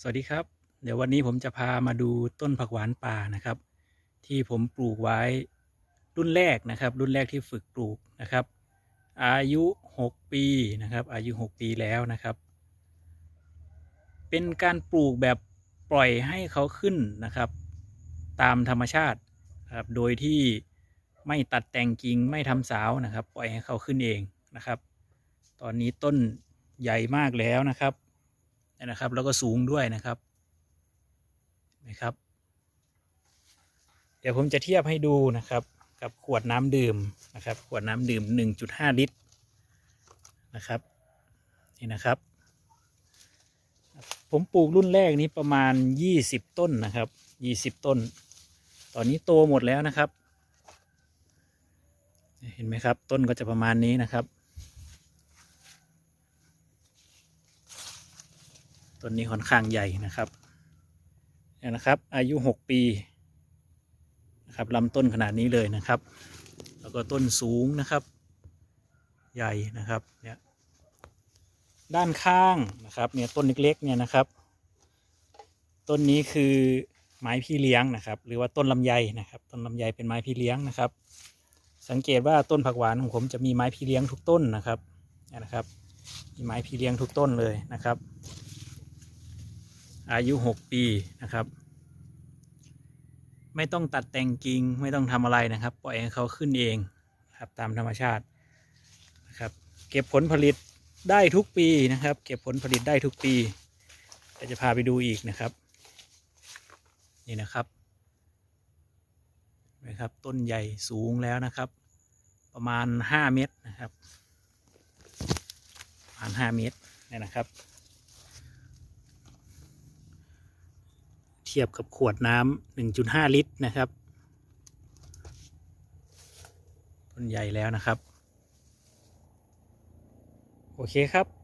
สวัสดีครับ เดี๋ยววันนี้ผมจะพามาดูต้นผักหวานป่านะครับ ที่ผมปลูกไว้รุ่นแรกนะครับ รุ่นแรกที่ฝึกปลูกนะครับ อายุ 6 ปีนะครับ อายุ 6 ปีแล้วนะครับ เป็นการปลูกแบบปล่อยให้เขาขึ้นนะครับ ตามธรรมชาติครับโดยที่ไม่ตัดแต่งกิ่งไม่ทำสาวนะครับ ปล่อยให้เขาขึ้นเองนะครับ ตอนนี้ต้นใหญ่มากแล้วนะครับ นะครับ แล้วก็สูงด้วยนะครับนะครับ เดี๋ยวผมจะเทียบให้ดูนะครับ กับขวดน้ำดื่มนะครับ ขวดน้ำดื่ม 1.5 ลิตรนะครับนี่นะครับ ผมปลูกรุ่นแรกนี้ประมาณ 20 ต้นนะครับ 20 ต้น ตอนนี้โตหมดแล้วนะครับ เห็นไหมครับ ต้นก็จะประมาณนี้นะครับ ต้นนี้ค่อนข้างใหญ่นะครับเนี่ยนะครับ อายุ 6 ปีนะครับลำต้นขนาดนี้เลยนะครับ แล้วก็ต้นสูงนะครับ ใหญ่นะครับเนี่ยด้านข้างนะครับเนี่ยต้นเล็กๆเนี่ยนะครับ ต้นนี้คือไม้พี่เลี้ยงนะครับ หรือว่าต้นลำไยนะครับ ต้นลำไยเป็นไม้พี่เลี้ยงนะครับ สังเกตว่าต้นผักหวานของผมจะมีไม้พี่เลี้ยงทุกต้นนะครับเนี่ยนะครับ มีไม้พี่เลี้ยงทุกต้นเลยนะครับ อายุ 6 ปีนะครับ ไม่ต้องตัดแต่งกิ่งไม่ต้องทำอะไรนะครับ ปล่อยให้เขาขึ้นเองครับตามธรรมชาตินะครับ เก็บผลผลิตได้ทุกปีนะครับ เก็บผลผลิตได้ทุกปีเดี๋ยวจะพาไปดูอีกนะครับ นี่นะครับนะครับ ต้นใหญ่สูงแล้วนะครับ ประมาณ 5 เมตรนะครับประมาณ 5 เมตรเนี่ยนะครับ เทียบกับขวดน้ำ1.5 ลิตรนะครับต้นใหญ่แล้วนะครับ โอเคครับ